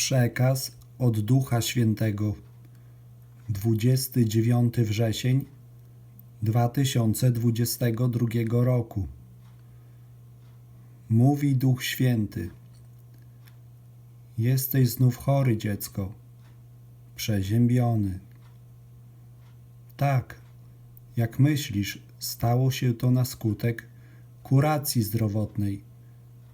Przekaz od Ducha Świętego. 29 wrzesień 2022 roku. Mówi Duch Święty. Jesteś znów chory, dziecko, przeziębiony. Tak, jak myślisz, stało się to na skutek kuracji zdrowotnej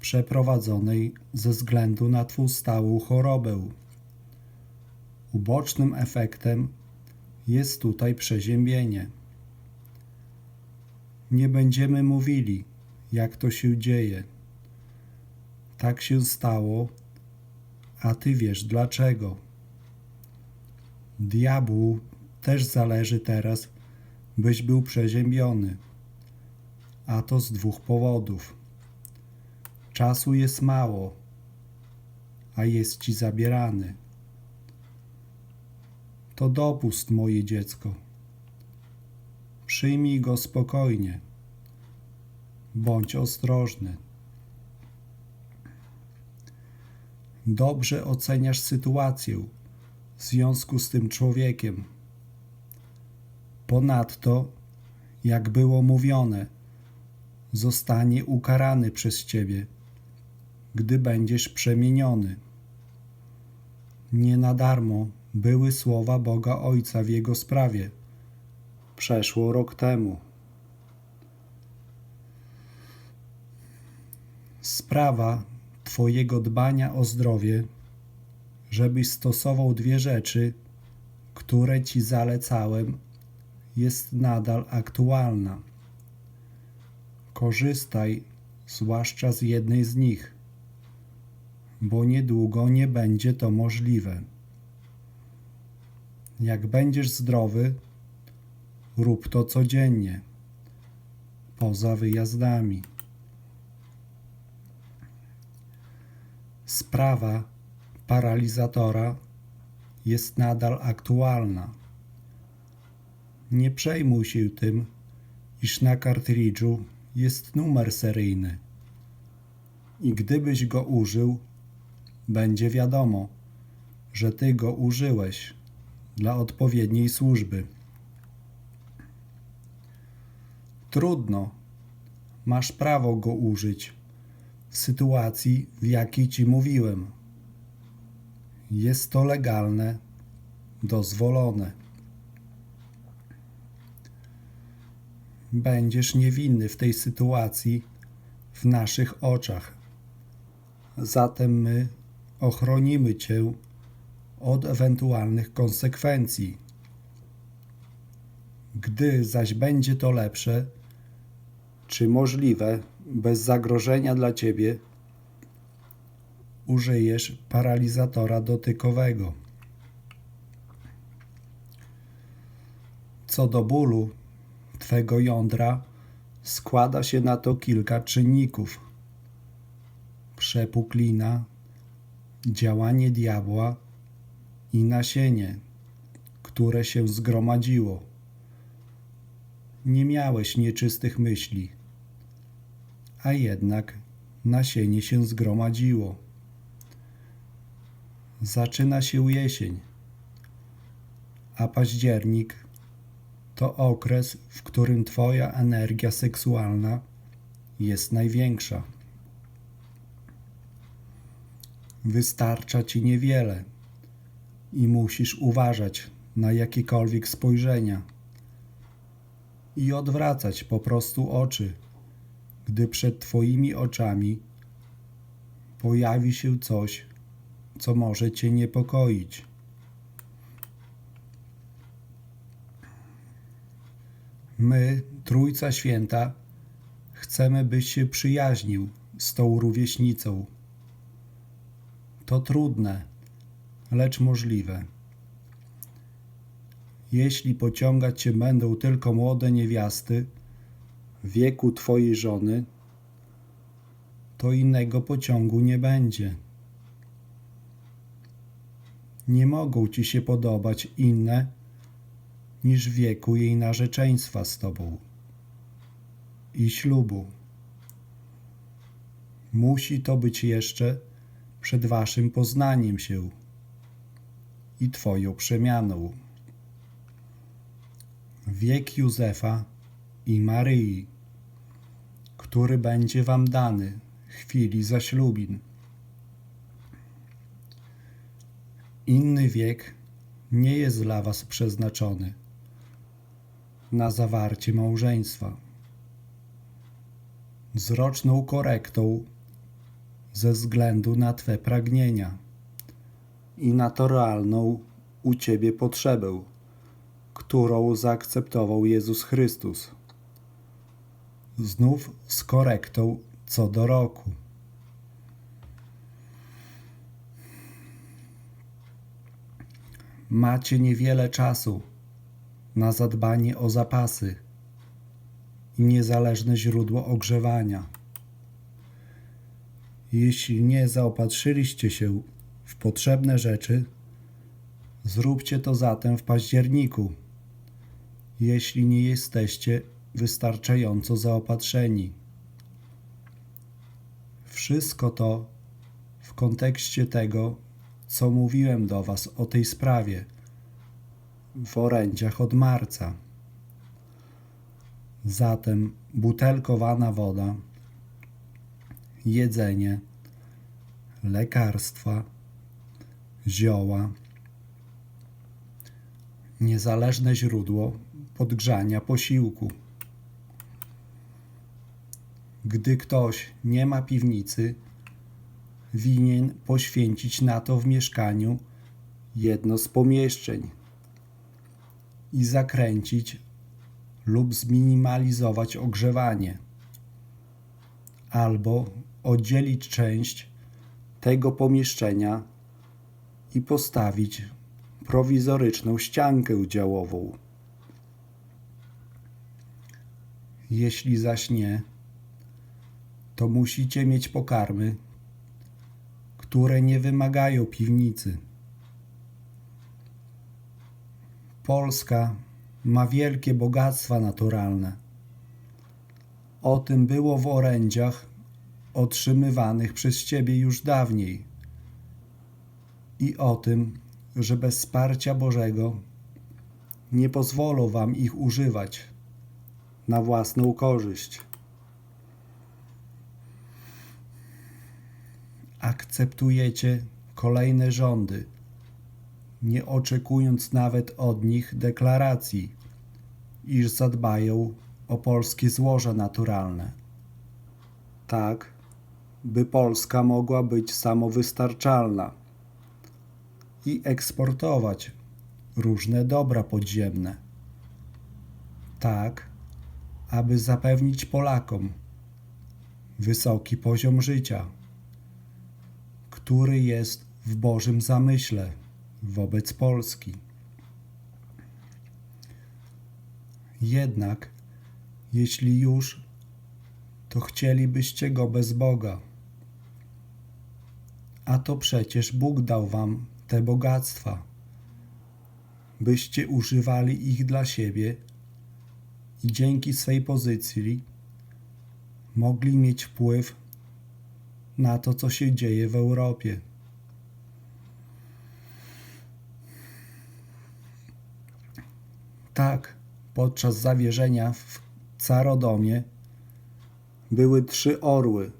przeprowadzonej ze względu na Twą stałą chorobę. Ubocznym efektem jest tutaj przeziębienie. Nie będziemy mówili, jak to się dzieje. Tak się stało, a Ty wiesz dlaczego. Diabłu też zależy teraz, byś był przeziębiony, a to z dwóch powodów. Czasu jest mało, a jest ci zabierany. To dopust, moje dziecko. Przyjmij go spokojnie. Bądź ostrożny. Dobrze oceniasz sytuację w związku z tym człowiekiem. Ponadto, jak było mówione, zostanie ukarany przez ciebie gdy będziesz przemieniony. Nie na darmo były słowa Boga Ojca w jego sprawie. Przeszło rok temu. Sprawa Twojego dbania o zdrowie, żebyś stosował dwie rzeczy, które Ci zalecałem, jest nadal aktualna. Korzystaj zwłaszcza z jednej z nich bo niedługo nie będzie to możliwe. Jak będziesz zdrowy, rób to codziennie, poza wyjazdami. Sprawa paralizatora jest nadal aktualna. Nie przejmuj się tym, iż na kartridżu jest numer seryjny. I gdybyś go użył, będzie wiadomo, że ty go użyłeś dla odpowiedniej służby. Trudno, masz prawo go użyć w sytuacji, w jakiej ci mówiłem. Jest to legalne, dozwolone. Będziesz niewinny w tej sytuacji w naszych oczach. Zatem my ochronimy Cię od ewentualnych konsekwencji. Gdy zaś będzie to lepsze, czy możliwe, bez zagrożenia dla Ciebie, użyjesz paralizatora dotykowego. Co do bólu Twego jądra, składa się na to kilka czynników. Przepuklina, działanie diabła i nasienie, które się zgromadziło. Nie miałeś nieczystych myśli, a jednak nasienie się zgromadziło. Zaczyna się jesień, a październik to okres, w którym Twoja energia seksualna jest największa. Wystarcza ci niewiele i musisz uważać na jakiekolwiek spojrzenia i odwracać po prostu oczy, gdy przed Twoimi oczami pojawi się coś, co może Cię niepokoić. My, Trójca Święta, chcemy, byś się przyjaźnił z tą rówieśnicą to trudne, lecz możliwe. Jeśli pociągać cię będą tylko młode niewiasty wieku twojej żony, to innego pociągu nie będzie. Nie mogą ci się podobać inne niż wieku jej narzeczeństwa z tobą i ślubu. Musi to być jeszcze przed waszym poznaniem się i Twoją przemianą. Wiek Józefa i Maryi, który będzie wam dany w chwili zaślubin. Inny wiek nie jest dla was przeznaczony na zawarcie małżeństwa. Z roczną korektą ze względu na Twe pragnienia i naturalną u Ciebie potrzebę, którą zaakceptował Jezus Chrystus. Znów z korektą co do roku. Macie niewiele czasu na zadbanie o zapasy i niezależne źródło ogrzewania. Jeśli nie zaopatrzyliście się w potrzebne rzeczy, zróbcie to zatem w październiku, jeśli nie jesteście wystarczająco zaopatrzeni. Wszystko to w kontekście tego, co mówiłem do Was o tej sprawie w orędziach od marca. Zatem butelkowana woda, jedzenie, lekarstwa, zioła, niezależne źródło podgrzania posiłku. Gdy ktoś nie ma piwnicy, winien poświęcić na to w mieszkaniu jedno z pomieszczeń i zakręcić lub zminimalizować ogrzewanie, albo oddzielić część tego pomieszczenia i postawić prowizoryczną ściankę działową. Jeśli zaś nie, to musicie mieć pokarmy, które nie wymagają piwnicy. Polska ma wielkie bogactwa naturalne. O tym było w orędziach otrzymywanych przez Ciebie już dawniej i o tym, że bez wsparcia Bożego nie pozwolą Wam ich używać na własną korzyść. Akceptujecie kolejne rządy, nie oczekując nawet od nich deklaracji, iż zadbają o polskie złoża naturalne. Tak, by Polska mogła być samowystarczalna i eksportować różne dobra podziemne. Tak, aby zapewnić Polakom wysoki poziom życia, który jest w Bożym zamyśle wobec Polski. Jednak, jeśli już, to chcielibyście go bez Boga. A to przecież Bóg dał wam te bogactwa, byście używali ich dla siebie i dzięki swej pozycji mogli mieć wpływ na to, co się dzieje w Europie. Tak, podczas zawierzenia w Carodomie były trzy orły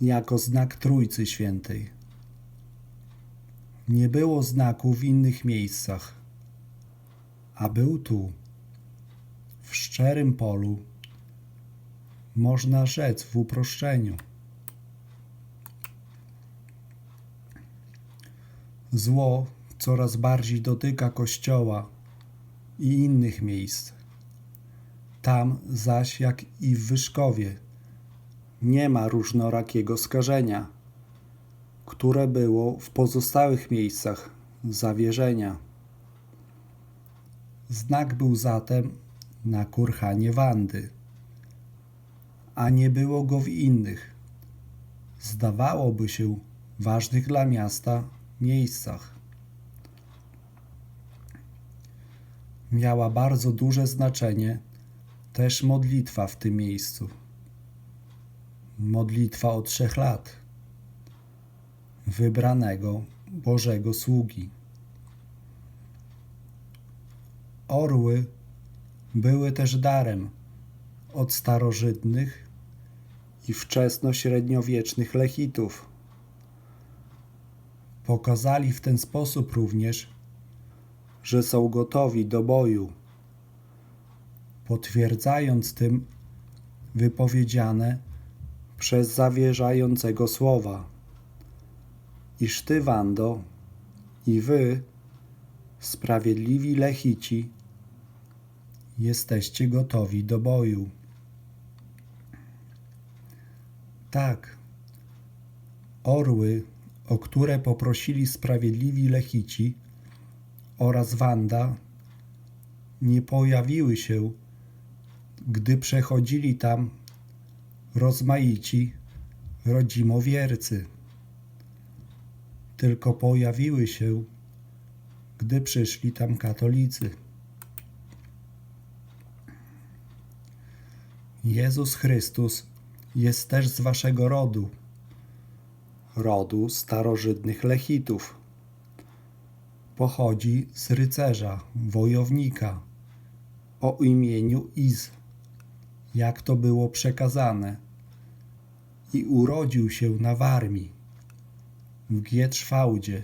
jako znak Trójcy Świętej. Nie było znaku w innych miejscach, a był tu, w szczerym polu, można rzec w uproszczeniu. Zło coraz bardziej dotyka Kościoła i innych miejsc. Tam zaś, jak i w Wyszkowie, nie ma różnorakiego skażenia, które było w pozostałych miejscach zawierzenia. Znak był zatem na kurhanie Wandy, a nie było go w innych, zdawałoby się, ważnych dla miasta miejscach. Miała bardzo duże znaczenie też modlitwa w tym miejscu. Modlitwa od trzech lat. wybranego Bożego sługi. Orły były też darem od starożytnych i wczesnośredniowiecznych Lechitów. Pokazali w ten sposób również, że są gotowi do boju, potwierdzając tym wypowiedziane przez zawierzającego słowa, iż ty, Wando, i wy, sprawiedliwi Lechici, jesteście gotowi do boju. Tak, orły, o które poprosili sprawiedliwi Lechici oraz Wanda, nie pojawiły się, gdy przechodzili tam rozmaici rodzimowiercy, tylko pojawiły się, gdy przyszli tam katolicy. Jezus Chrystus jest też z waszego rodu, rodu starożytnych Lechitów. Pochodzi z rycerza, wojownika o imieniu Iz, jak to było przekazane, i urodził się na Warmii, w Gietrzwałdzie,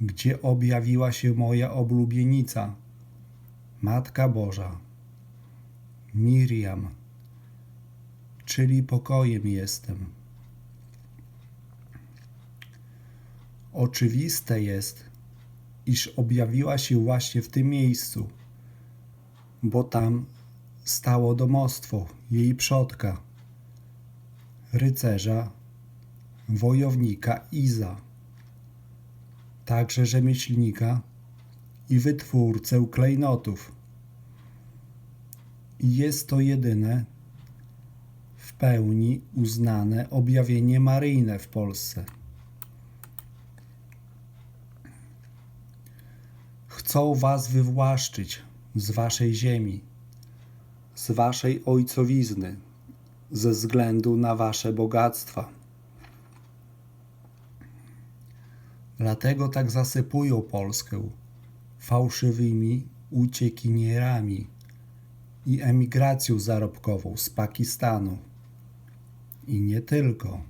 gdzie objawiła się moja oblubienica, Matka Boża. Miriam, czyli pokojem jestem. Oczywiste jest, iż objawiła się właśnie w tym miejscu, bo tam stało domostwo jej przodka, rycerza, wojownika Iza, także rzemieślnika i wytwórcę klejnotów jest to jedyne w pełni uznane objawienie maryjne w Polsce. Chcą was wywłaszczyć z waszej ziemi, z waszej ojcowizny, ze względu na wasze bogactwa. Dlatego tak zasypują Polskę fałszywymi uciekinierami i emigracją zarobkową z Pakistanu. I nie tylko.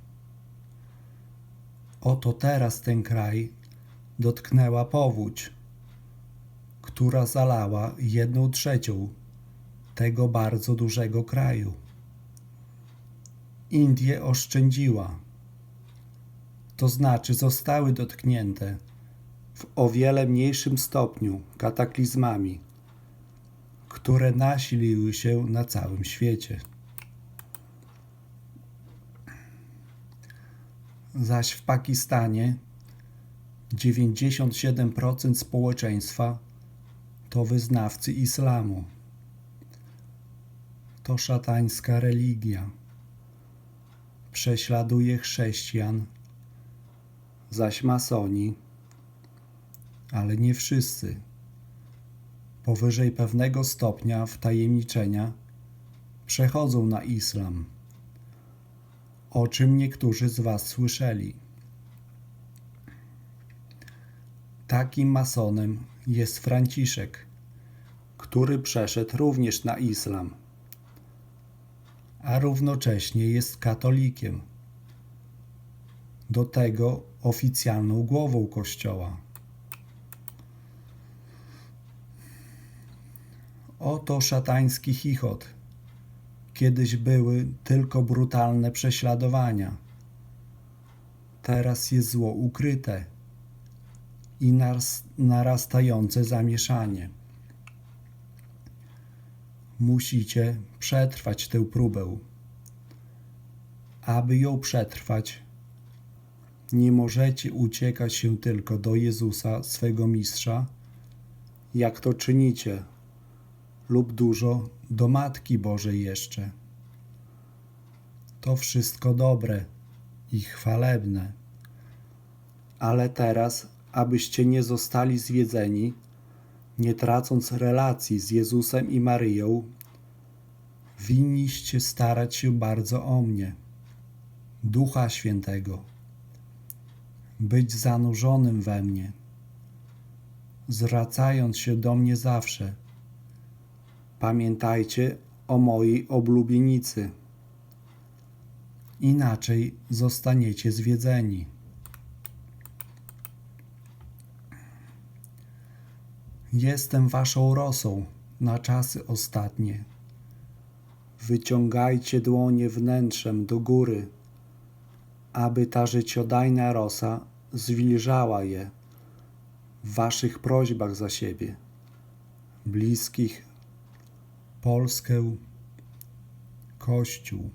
Oto teraz ten kraj dotknęła powódź, która zalała jedną trzecią tego bardzo dużego kraju. Indie oszczędziła, to znaczy zostały dotknięte w o wiele mniejszym stopniu kataklizmami które nasiliły się na całym świecie. Zaś w Pakistanie 97% społeczeństwa to wyznawcy islamu. To szatańska religia. Prześladuje chrześcijan, zaś masoni, ale nie wszyscy powyżej pewnego stopnia wtajemniczenia przechodzą na islam, o czym niektórzy z Was słyszeli. Takim masonem jest Franciszek, który przeszedł również na islam, a równocześnie jest katolikiem. Do tego oficjalną głową Kościoła. Oto szatański chichot. Kiedyś były tylko brutalne prześladowania. Teraz jest zło ukryte i narastające zamieszanie. Musicie przetrwać tę próbę. Aby ją przetrwać, nie możecie uciekać się tylko do Jezusa, swego mistrza, jak to czynicie lub dużo do Matki Bożej jeszcze. To wszystko dobre i chwalebne. Ale teraz, abyście nie zostali zwiedzeni, nie tracąc relacji z Jezusem i Maryją, winniście starać się bardzo o mnie, Ducha Świętego, być zanurzonym we mnie, zwracając się do mnie zawsze. Pamiętajcie o mojej oblubienicy. Inaczej zostaniecie zwiedzeni. Jestem waszą rosą na czasy ostatnie. Wyciągajcie dłonie wnętrzem do góry, aby ta życiodajna rosa zwilżała je w waszych prośbach za siebie, bliskich, Polskę, Kościół.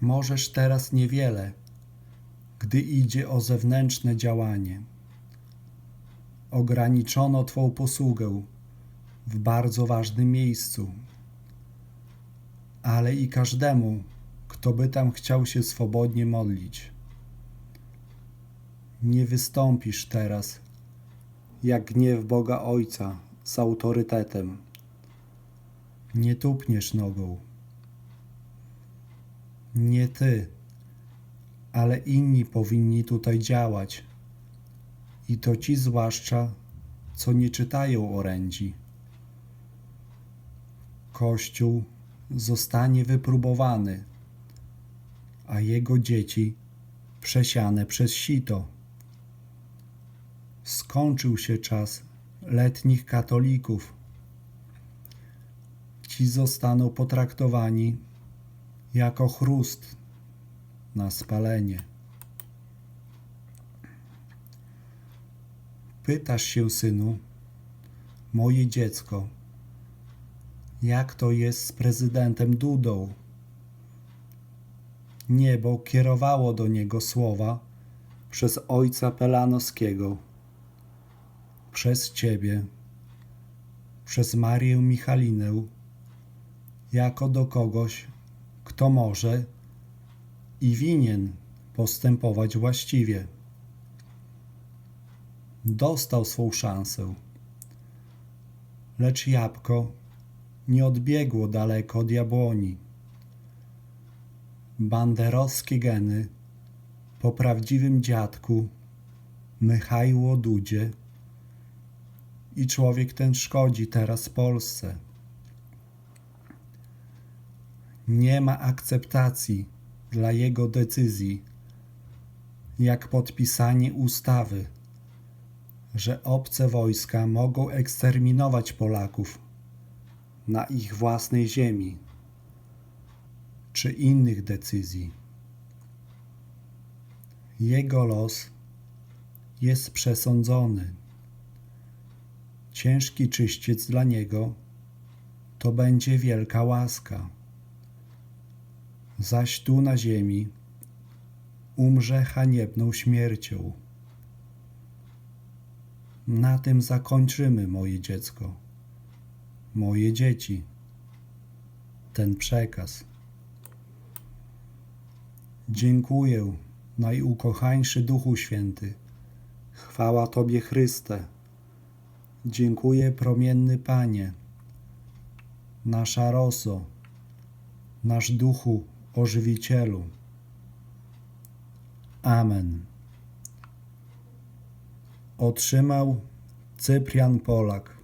Możesz teraz niewiele, gdy idzie o zewnętrzne działanie. Ograniczono Twą posługę w bardzo ważnym miejscu, ale i każdemu, kto by tam chciał się swobodnie modlić. Nie wystąpisz teraz, jak gniew Boga Ojca z autorytetem. Nie tupniesz nogą. Nie ty, ale inni powinni tutaj działać. I to ci zwłaszcza, co nie czytają orędzi. Kościół zostanie wypróbowany, a jego dzieci przesiane przez sito. Skończył się czas letnich katolików. Ci zostaną potraktowani jako chrust na spalenie. Pytasz się, synu, moje dziecko, jak to jest z prezydentem Dudą? Niebo kierowało do niego słowa przez ojca Pelanowskiego, przez ciebie, przez Marię Michalinę, jako do kogoś, kto może i winien postępować właściwie. Dostał swą szansę, lecz jabłko nie odbiegło daleko od jabłoni. Banderowskie geny po prawdziwym dziadku Michaiło Dudzie i człowiek ten szkodzi teraz Polsce. Nie ma akceptacji dla jego decyzji, jak podpisanie ustawy, że obce wojska mogą eksterminować Polaków na ich własnej ziemi, czy innych decyzji. Jego los jest przesądzony. Ciężki czyściec dla niego to będzie wielka łaska. Zaś tu na ziemi umrze haniebną śmiercią. Na tym zakończymy, moje dziecko, moje dzieci, ten przekaz. Dziękuję, najukochańszy Duchu Święty. Chwała Tobie, Chryste. Dziękuję, promienny Panie, nasza roso, nasz Duchu Ożywicielu. Amen. Otrzymał Cyprian Polak.